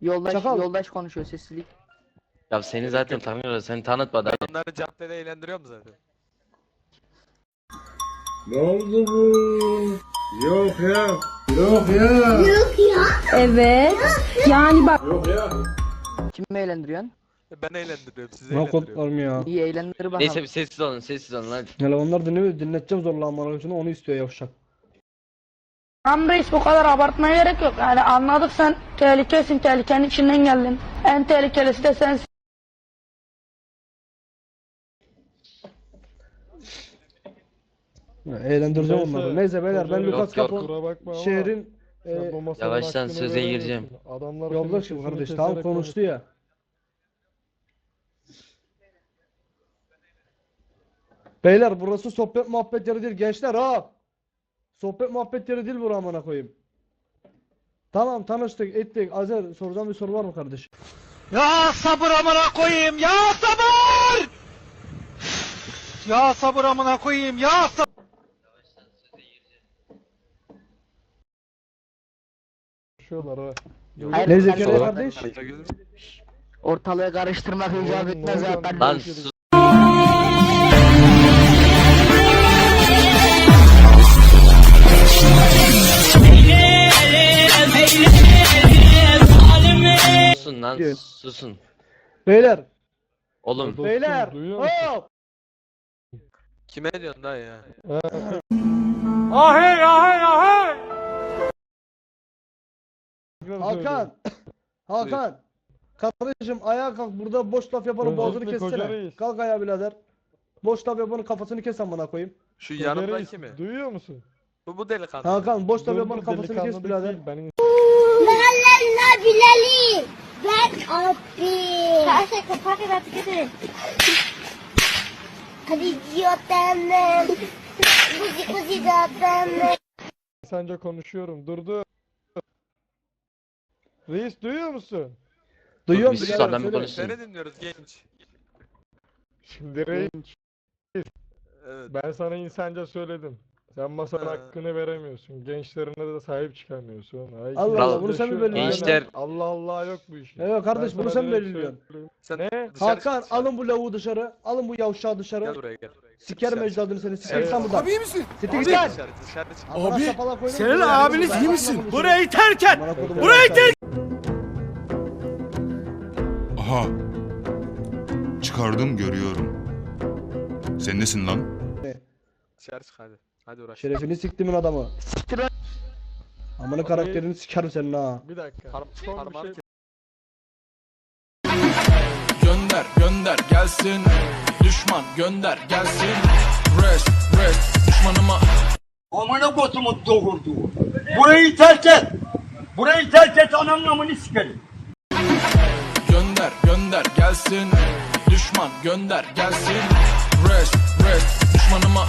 Yoldaş Çakal. yoldaş konuşuyor sessizlik. Ya seni zaten tanıyorlar. Seni tanıtmadı. Onları caddede eğlendiriyor mu zaten? Ne oldu bu? Yok ya. Yok ya. Evet. Yani bak Yok ya. Kimi eğlendiriyorsun? E, Ben eğlendiriyorum sizi Ne eğlendiriyorum. kodlarım ya. İyi eğlendir bakalım. Neyse bir sessiz olun sessiz olun hadi. Hele onlar dinle, dinleteceğim zorla amına koyayım onu istiyor yavşak. Tamam reis bu kadar abartmaya gerek yok. Yani anladık sen tehlikesin, tehlikenin içinden geldin. En tehlikelisi de sensin. Ya, Eğlendireceğim Neyse, onları. Neyse beyler ben Lucas yok. Bakma ama şehrin e, masanın Yavaştan hakkını söze veremiyorsun. gireceğim. Adamlar yoldaşım senin kardeş keserek konuştu ya. Beyler burası sohbet muhabbet yeri değil gençler ha. Sohbet muhabbet yeri değil bura amına koyayım. Tamam tanıştık ettik. Azer soracağım bir soru var mı kardeş? Ya sabır amına koyayım ya sabır! Ya sabır amına koyayım ya sabır! konuşuyorlar ha. Hayır, Ne de- kardeş? Ortalığı karıştırmak icap etmez ne? Ben Lan sus. Susun lan Gel. susun. Beyler, Oğlum beyler. Hop! Kime diyorsun dayı ya? Ahey ahey ahey! Söylüyorum. Hakan. Hakan. Kardeşim ayağa kalk burada boş laf yapanın boğazını kessene. Kalk ayağa birader. Boş laf yapanın kafasını kes amına koyayım. Şu yanımdaki mi? Duyuyor musun? Bu bu delikanlı. Hakan boş yapanın dur, kafasını kes birader. Benim Lalala Bilali. Ben abi. Kasih kau pakai batu gitu. Hadi idiotan. Muzik muzik datan. sence konuşuyorum. Durdu. Reis duyuyor musun? Duyuyor musun? sus birader? adam bir Söyle. konuşsun. Seni dinliyoruz genç. Şimdi reis Evet. ben sana insanca söyledim. Sen masanın Ha. hakkını veremiyorsun. Gençlerine de sahip çıkamıyorsun. Ay, Allah Allah, bunu sen mi uğraşıyorsun. belirliyorsun? Gençler- Allah Allah yok bu işin. Evet kardeş, Ben bunu sana sen direkt belirliyorsun. söyleyeyim. Sen Ne? dışarı Hakan çık, dışarı. alın bu lavuğu dışarı. Alın bu yavşağı Gel dışarı. buraya gel. Sikerim Dışarı ecdadını seni. Sikerim Evet. sen buradan. Abi iyi misin? Siktir çık. git lan. Dışarı dışarı çık. Abi. Senin Buraya abiniz iyi misin? Burayı terk et! Amına koydum Burayı yavşağı. Aha. Çıkardım görüyorum. Sen nesin lan? Dışarı çık hadi. Hadi uğraş. Şerefini siktimin adamı. Siktir lan. Amına karakterini sikerim senin ha. Bir dakika. Parm Son bir şey. Gönder gönder gelsin Düşman gönder gelsin Rest rest düşmanıma Amına kodumu doğurdu. Burayı terk et. Burayı terk et anamın amını sikerim. Gönder gönder gelsin Düşman gönder gelsin Rest rest düşmanıma